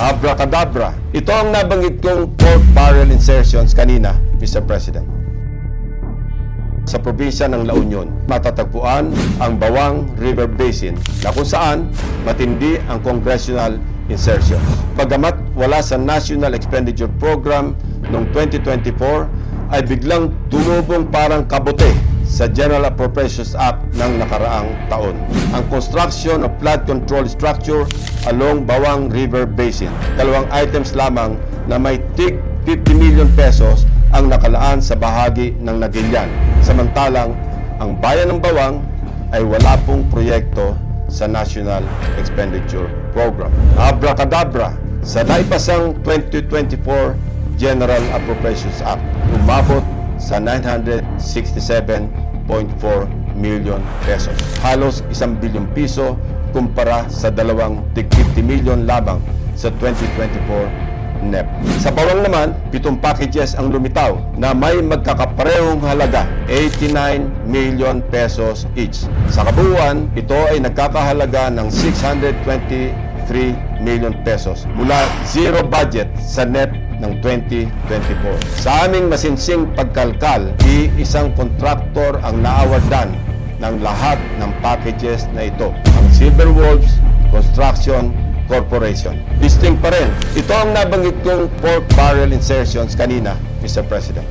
Abracadabra. Ito ang nabanggit kong pork barrel insertions kanina, Mr. President. Sa probinsya ng La Union, matatagpuan ang Bawang River Basin na kung saan matindi ang congressional insertions. Pagamat wala sa National Expenditure Program noong 2024, ay biglang tumubong parang kabote sa General Appropriations Act ng nakaraang taon. Ang construction of flood control structure along Bawang River Basin. Dalawang items lamang na may tig 50 million pesos ang nakalaan sa bahagi ng Nagilian. Samantalang ang bayan ng Bawang ay wala pong proyekto sa National Expenditure Program. Abracadabra, sa naipasang 2024 General Appropriations Act, umabot sa 967.4 million pesos. Halos isang bilyong piso kumpara sa dalawang tig 50 million lamang sa 2024 NEP. Sa bawang naman, pitong packages ang lumitaw na may magkakaparehong halaga, 89 million pesos each. Sa kabuuan, ito ay nagkakahalaga ng 623 million pesos mula zero budget sa NEP ng 2024. Sa aming masinsing pagkalkal, isang kontraktor ang naawardan ng lahat ng packages na ito. Ang Silver Wolves Construction Corporation. Distinct pa rin. Ito ang nabanggit kong pork barrel insertions kanina, Mr. President.